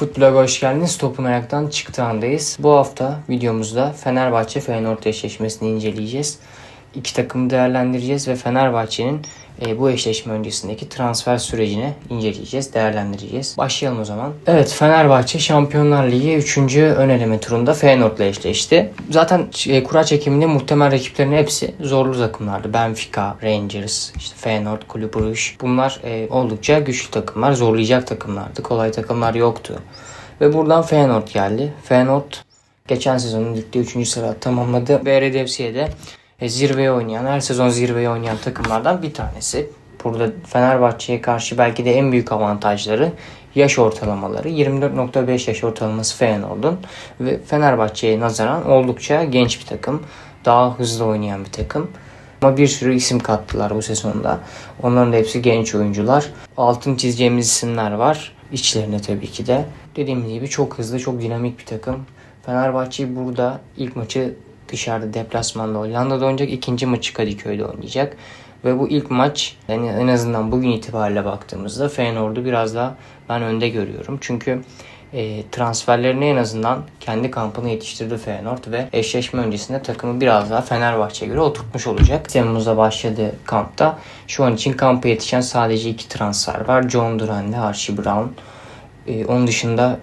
Futbol'a hoş geldiniz. Topun ayaktan çıktığı andayız. Bu hafta videomuzda Fenerbahçe Feyenoord eşleşmesini inceleyeceğiz. İki takımı değerlendireceğiz ve Fenerbahçe'nin e, bu eşleşme öncesindeki transfer sürecini inceleyeceğiz, değerlendireceğiz. Başlayalım o zaman. Evet Fenerbahçe Şampiyonlar Ligi 3. ön eleme turunda Feyenoord'la eşleşti. Zaten e, kura çekiminde muhtemel rakiplerin hepsi zorlu takımlardı. Benfica, Rangers, işte Feyenoord, Kulüp Brugge. Bunlar e, oldukça güçlü takımlar, zorlayacak takımlardı. Kolay takımlar yoktu. Ve buradan Feyenoord geldi. Feyenoord geçen sezonun ligde 3. sırada tamamladı. Ve Eredivisie'de e, zirveye oynayan, her sezon zirveye oynayan takımlardan bir tanesi. Burada Fenerbahçe'ye karşı belki de en büyük avantajları yaş ortalamaları. 24.5 yaş ortalaması Feyenoord'un ve Fenerbahçe'ye nazaran oldukça genç bir takım. Daha hızlı oynayan bir takım. Ama bir sürü isim kattılar bu sezonda. Onların da hepsi genç oyuncular. Altın çizeceğimiz isimler var. İçlerinde tabii ki de. Dediğim gibi çok hızlı, çok dinamik bir takım. Fenerbahçe burada ilk maçı dışarıda deplasmanda Hollanda'da oynayacak. ikinci maçı Kadıköy'de oynayacak. Ve bu ilk maç yani en azından bugün itibariyle baktığımızda Feyenoord'u biraz daha ben önde görüyorum. Çünkü e, transferlerini en azından kendi kampına yetiştirdi Feyenoord ve eşleşme öncesinde takımı biraz daha Fenerbahçe'ye göre oturtmuş olacak. Temmuz'da başladı kampta. Şu an için kampa yetişen sadece iki transfer var. John Duran ve Archie Brown. E, onun dışında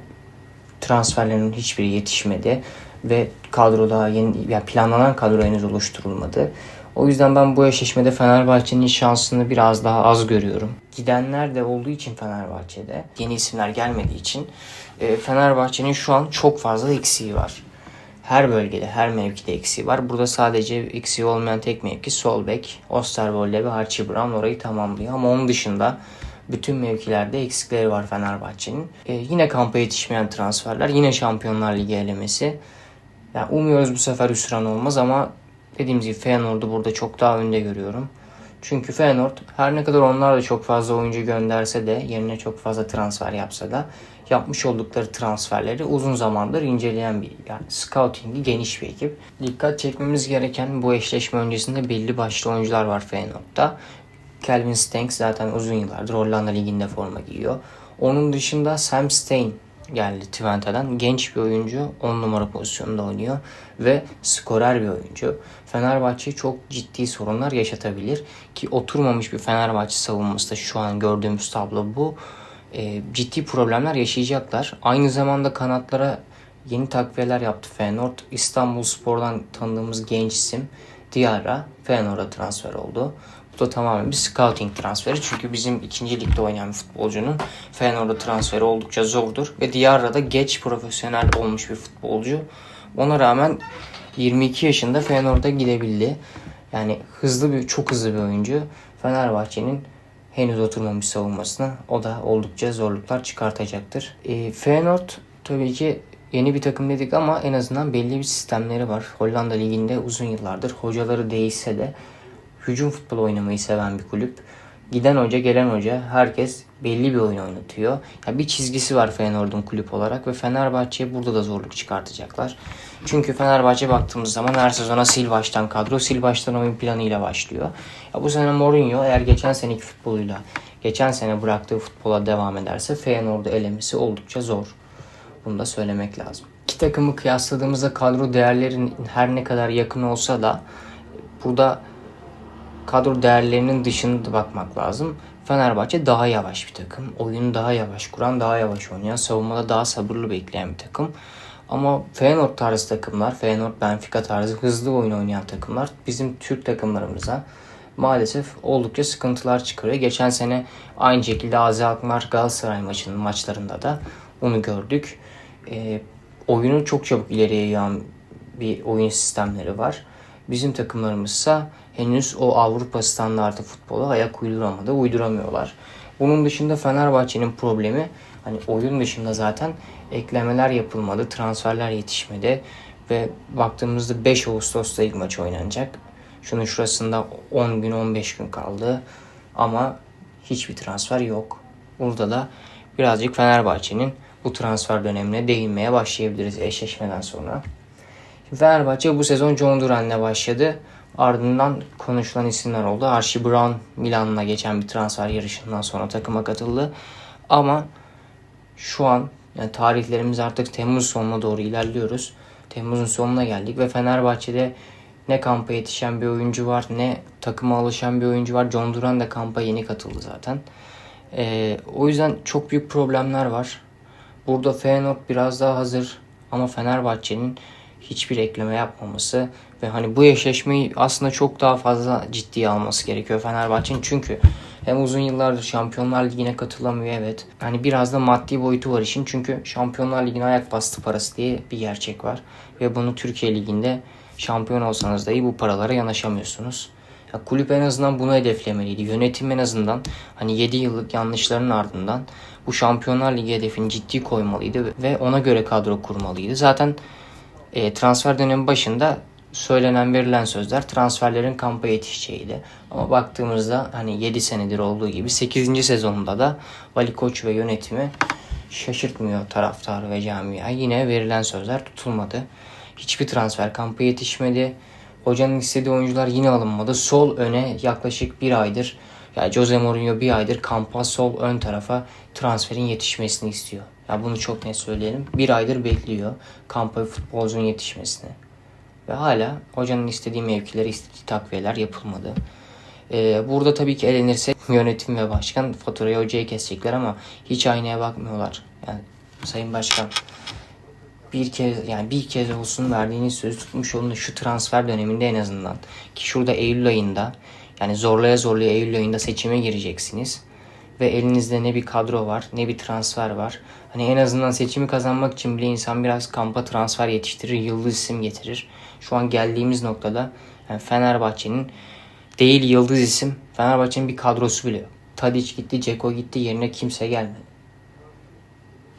transferlerin hiçbiri yetişmedi ve kadro daha yeni yani planlanan kadro henüz oluşturulmadı. O yüzden ben bu eşleşmede Fenerbahçe'nin şansını biraz daha az görüyorum. Gidenler de olduğu için Fenerbahçe'de yeni isimler gelmediği için e, Fenerbahçe'nin şu an çok fazla eksiği var. Her bölgede, her mevkide eksiği var. Burada sadece eksiği olmayan tek mevki sol bek, Osterwolde ve Archie Brown orayı tamamlıyor. Ama onun dışında bütün mevkilerde eksikleri var Fenerbahçe'nin. E, yine kampa yetişmeyen transferler, yine Şampiyonlar Ligi elemesi. Yani umuyoruz bu sefer hüsran olmaz ama dediğimiz gibi Feyenoord'u burada çok daha önde görüyorum. Çünkü Feyenoord her ne kadar onlar da çok fazla oyuncu gönderse de yerine çok fazla transfer yapsa da yapmış oldukları transferleri uzun zamandır inceleyen bir yani scouting'i geniş bir ekip. Dikkat çekmemiz gereken bu eşleşme öncesinde belli başlı oyuncular var Feyenoord'da. Calvin Stengs zaten uzun yıllardır Hollanda Ligi'nde forma giyiyor. Onun dışında Sam Stein geldi Twente'den. Genç bir oyuncu 10 numara pozisyonunda oynuyor ve skorer bir oyuncu. Fenerbahçe çok ciddi sorunlar yaşatabilir ki oturmamış bir Fenerbahçe savunması da şu an gördüğümüz tablo bu. E, ciddi problemler yaşayacaklar. Aynı zamanda kanatlara yeni takviyeler yaptı Feyenoord. İstanbul Spor'dan tanıdığımız genç isim Diarra Feyenoord'a transfer oldu. Da tamamen bir scouting transferi. Çünkü bizim ikinci ligde oynayan bir futbolcunun Feyenoord'a transferi oldukça zordur. Ve Diarra da geç profesyonel olmuş bir futbolcu. Ona rağmen 22 yaşında Feyenoord'a gidebildi. Yani hızlı bir, çok hızlı bir oyuncu. Fenerbahçe'nin henüz oturmamış savunmasına o da oldukça zorluklar çıkartacaktır. E, Feyenoord tabii ki yeni bir takım dedik ama en azından belli bir sistemleri var. Hollanda Ligi'nde uzun yıllardır hocaları değişse de hücum futbol oynamayı seven bir kulüp. Giden hoca, gelen hoca herkes belli bir oyun oynatıyor. Yani bir çizgisi var Feyenoord'un kulüp olarak ve Fenerbahçe'ye burada da zorluk çıkartacaklar. Çünkü Fenerbahçe baktığımız zaman her sezona sil baştan kadro, sil baştan oyun planıyla başlıyor. Ya bu sene Mourinho eğer geçen seneki futboluyla, geçen sene bıraktığı futbola devam ederse Feyenoord'u elemesi oldukça zor. Bunu da söylemek lazım. İki takımı kıyasladığımızda kadro değerlerin her ne kadar yakın olsa da burada kadro değerlerinin dışında bakmak lazım. Fenerbahçe daha yavaş bir takım. Oyunu daha yavaş kuran, daha yavaş oynayan, savunmada daha sabırlı bekleyen bir takım. Ama Feyenoord tarzı takımlar, Feyenoord, Benfica tarzı hızlı oyun oynayan takımlar bizim Türk takımlarımıza maalesef oldukça sıkıntılar çıkarıyor. Geçen sene aynı şekilde Azi Alkmaar Galatasaray maçının maçlarında da onu gördük. E, oyunu çok çabuk ileriye yağan bir oyun sistemleri var. Bizim takımlarımızsa henüz o Avrupa standartı futbola ayak uyduramadı, uyduramıyorlar. Bunun dışında Fenerbahçe'nin problemi hani oyun dışında zaten eklemeler yapılmadı, transferler yetişmedi ve baktığımızda 5 Ağustos'ta ilk maç oynanacak. Şunun şurasında 10 gün 15 gün kaldı ama hiçbir transfer yok. Burada da birazcık Fenerbahçe'nin bu transfer dönemine değinmeye başlayabiliriz eşleşmeden sonra. Fenerbahçe bu sezon John Duran'la başladı. Ardından konuşulan isimler oldu. Archie Brown Milan'la geçen bir transfer yarışından sonra takıma katıldı. Ama şu an Yani tarihlerimiz artık Temmuz sonuna doğru ilerliyoruz. Temmuz'un sonuna geldik ve Fenerbahçe'de ne kampa yetişen bir oyuncu var ne takıma alışan bir oyuncu var. John Duran da kampa yeni katıldı zaten. Ee, o yüzden çok büyük problemler var. Burada Feyenoord biraz daha hazır ama Fenerbahçe'nin hiçbir ekleme yapmaması ve hani bu eşleşmeyi aslında çok daha fazla ciddiye alması gerekiyor Fenerbahçe'nin. Çünkü hem uzun yıllardır Şampiyonlar Ligi'ne katılamıyor evet. Hani biraz da maddi boyutu var işin. Çünkü Şampiyonlar Ligi'ne ayak bastı parası diye bir gerçek var. Ve bunu Türkiye Ligi'nde şampiyon olsanız dahi bu paralara yanaşamıyorsunuz. Ya kulüp en azından bunu hedeflemeliydi. Yönetim en azından hani 7 yıllık yanlışların ardından bu Şampiyonlar Ligi hedefini ciddi koymalıydı ve ona göre kadro kurmalıydı. Zaten e, transfer dönemi başında söylenen verilen sözler transferlerin kampa yetişeceğiydi. Ama baktığımızda hani 7 senedir olduğu gibi 8. sezonunda da Ali Koç ve yönetimi şaşırtmıyor taraftarı ve camia. Yine verilen sözler tutulmadı. Hiçbir transfer kampa yetişmedi. Hocanın istediği oyuncular yine alınmadı. Sol öne yaklaşık bir aydır ya Jose Mourinho bir aydır kampa sol ön tarafa transferin yetişmesini istiyor. Ya bunu çok net söyleyelim. Bir aydır bekliyor kampa futbolcunun yetişmesini. Ve hala hocanın istediği mevkilere istediği takviyeler yapılmadı. Ee, burada tabii ki elenirse yönetim ve başkan faturayı hocaya kesecekler ama hiç aynaya bakmıyorlar. Yani Sayın Başkan bir kez yani bir kez olsun verdiğiniz sözü tutmuş olun şu transfer döneminde en azından ki şurada Eylül ayında yani zorlaya zorlaya Eylül ayında seçime gireceksiniz ve elinizde ne bir kadro var ne bir transfer var. Hani en azından seçimi kazanmak için bile insan biraz kampa transfer yetiştirir, yıldız isim getirir. Şu an geldiğimiz noktada yani Fenerbahçe'nin değil yıldız isim, Fenerbahçe'nin bir kadrosu bile yok. Tadic gitti, Ceko gitti, yerine kimse gelmedi.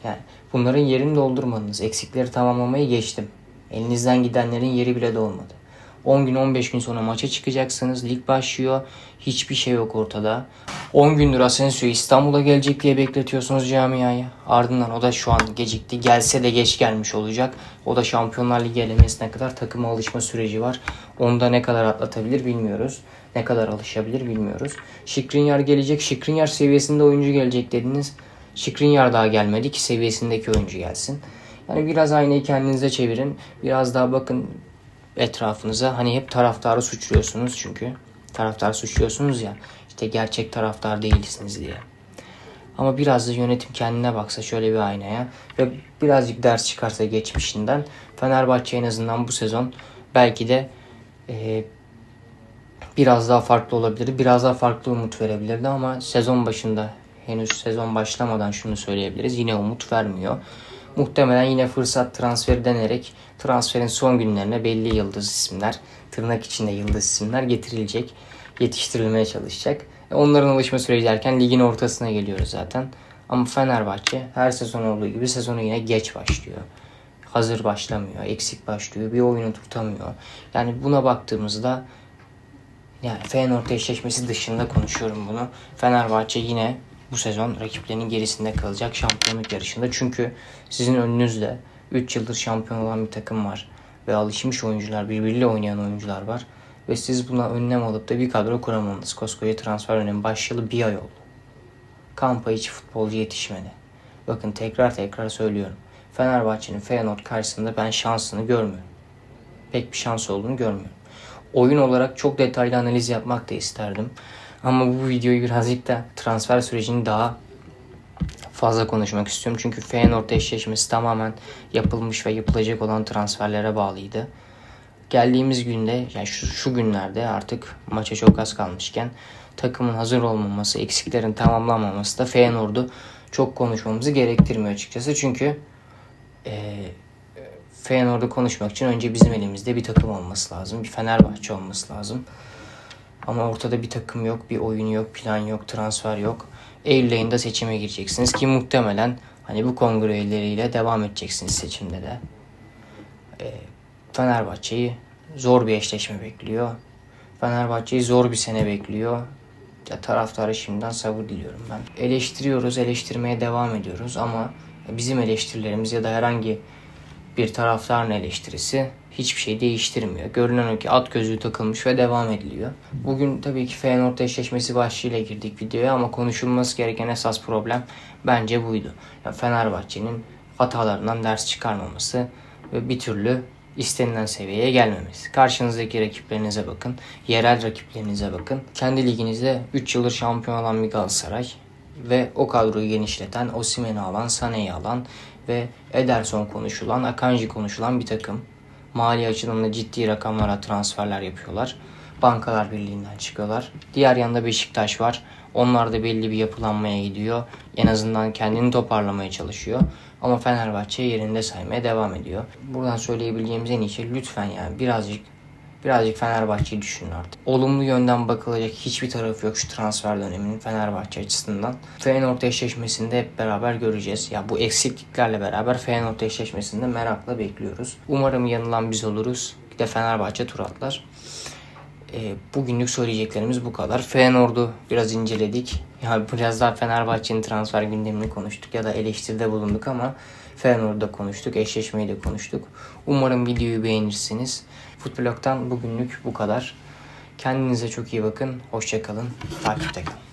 Yani bunların yerini doldurmanız, eksikleri tamamlamayı geçtim. Elinizden gidenlerin yeri bile dolmadı. 10 gün 15 gün sonra maça çıkacaksınız. Lig başlıyor. Hiçbir şey yok ortada. 10 gündür Asensio'yu İstanbul'a gelecek diye bekletiyorsunuz camiayı. Ardından o da şu an gecikti. Gelse de geç gelmiş olacak. O da Şampiyonlar Ligi elemesine kadar takıma alışma süreci var. Onda ne kadar atlatabilir bilmiyoruz. Ne kadar alışabilir bilmiyoruz. Şikrinyar gelecek. Şikrinyar seviyesinde oyuncu gelecek dediniz. Şikrinyar daha gelmedi ki seviyesindeki oyuncu gelsin. Yani biraz aynayı kendinize çevirin. Biraz daha bakın etrafınıza. Hani hep taraftarı suçluyorsunuz çünkü. Taraftar suçluyorsunuz ya. İşte gerçek taraftar değilsiniz diye. Ama biraz da yönetim kendine baksa şöyle bir aynaya ve birazcık ders çıkarsa geçmişinden Fenerbahçe en azından bu sezon belki de e, biraz daha farklı olabilirdi. Biraz daha farklı umut verebilirdi ama sezon başında henüz sezon başlamadan şunu söyleyebiliriz. Yine umut vermiyor. Muhtemelen yine fırsat transferi denerek transferin son günlerine belli yıldız isimler, tırnak içinde yıldız isimler getirilecek, yetiştirilmeye çalışacak. E, Onların alışma süreci derken ligin ortasına geliyoruz zaten. Ama Fenerbahçe her sezon olduğu gibi sezonu yine geç başlıyor. Hazır başlamıyor, eksik başlıyor, bir oyunu tutamıyor. Yani buna baktığımızda yani Feyenoord eşleşmesi dışında konuşuyorum bunu. Fenerbahçe yine bu sezon rakiplerinin gerisinde kalacak şampiyonluk yarışında. Çünkü sizin önünüzde 3 yıldır şampiyon olan bir takım var. Ve alışmış oyuncular, birbiriyle oynayan oyuncular var. Ve siz buna önlem alıp da bir kadro kuramadınız. Koskoca transfer dönemi başlayalı bir ay oldu. Kampa hiç futbolcu yetişmedi. Bakın tekrar tekrar söylüyorum. Fenerbahçe'nin Feyenoord karşısında ben şansını görmüyorum. Pek bir şans olduğunu görmüyorum. Oyun olarak çok detaylı analiz yapmak da isterdim. Ama bu videoyu birazcık da transfer sürecini daha fazla konuşmak istiyorum. Çünkü Feyenoord eşleşmesi tamamen yapılmış ve yapılacak olan transferlere bağlıydı. Geldiğimiz günde, yani şu, şu günlerde artık maça çok az kalmışken takımın hazır olmaması, eksiklerin tamamlanmaması da Feyenoord'u çok konuşmamızı gerektirmiyor açıkçası. Çünkü e, Feyenoord'u konuşmak için önce bizim elimizde bir takım olması lazım. Bir Fenerbahçe olması lazım. Ama ortada bir takım yok, bir oyun yok, plan yok, transfer yok. Eylül ayında seçime gireceksiniz ki muhtemelen hani bu kongre üyeleriyle devam edeceksiniz seçimde de. Ee, Fenerbahçe'yi zor bir eşleşme bekliyor. Fenerbahçe'yi zor bir sene bekliyor. Ya taraftara şimdiden sabır diliyorum ben. Eleştiriyoruz, eleştirmeye devam ediyoruz ama bizim eleştirilerimiz ya da herhangi bir taraftarın eleştirisi hiçbir şey değiştirmiyor. Görünen o ki at gözlüğü takılmış ve devam ediliyor. Bugün tabii ki Feyenoord eşleşmesi başlığıyla girdik videoya ama konuşulması gereken esas problem bence buydu. Yani Fenerbahçe'nin hatalarından ders çıkarmaması ve bir türlü istenilen seviyeye gelmemesi. Karşınızdaki rakiplerinize bakın, yerel rakiplerinize bakın. Kendi liginizde 3 yıldır şampiyon olan bir Galatasaray ve o kadroyu genişleten, Osimhen'i alan, Sané'yi alan ve Ederson konuşulan, Akanji konuşulan bir takım. Mali açıdan da ciddi rakamlara transferler yapıyorlar. Bankalar Birliği'nden çıkıyorlar. Diğer yanda Beşiktaş var. Onlar da belli bir yapılanmaya gidiyor. En azından kendini toparlamaya çalışıyor. Ama Fenerbahçe yerinde saymaya devam ediyor. Buradan söyleyebileceğimiz en iyi şey lütfen yani birazcık birazcık Fenerbahçe'yi düşünün artık. Olumlu yönden bakılacak hiçbir tarafı yok şu transfer döneminin Fenerbahçe açısından. Feyenoord eşleşmesinde hep beraber göreceğiz. Ya bu eksikliklerle beraber Feyenoord eşleşmesinde merakla bekliyoruz. Umarım yanılan biz oluruz. Bir de Fenerbahçe tur atlar. E, bugünlük söyleyeceklerimiz bu kadar. Feyenoord'u biraz inceledik. Yani biraz daha Fenerbahçe'nin transfer gündemini konuştuk ya da eleştiride bulunduk ama Feyenoord'da konuştuk, eşleşmeyi de konuştuk. Umarım videoyu beğenirsiniz. Futbolok'tan bugünlük bu kadar. Kendinize çok iyi bakın. Hoşçakalın. Takipte kalın.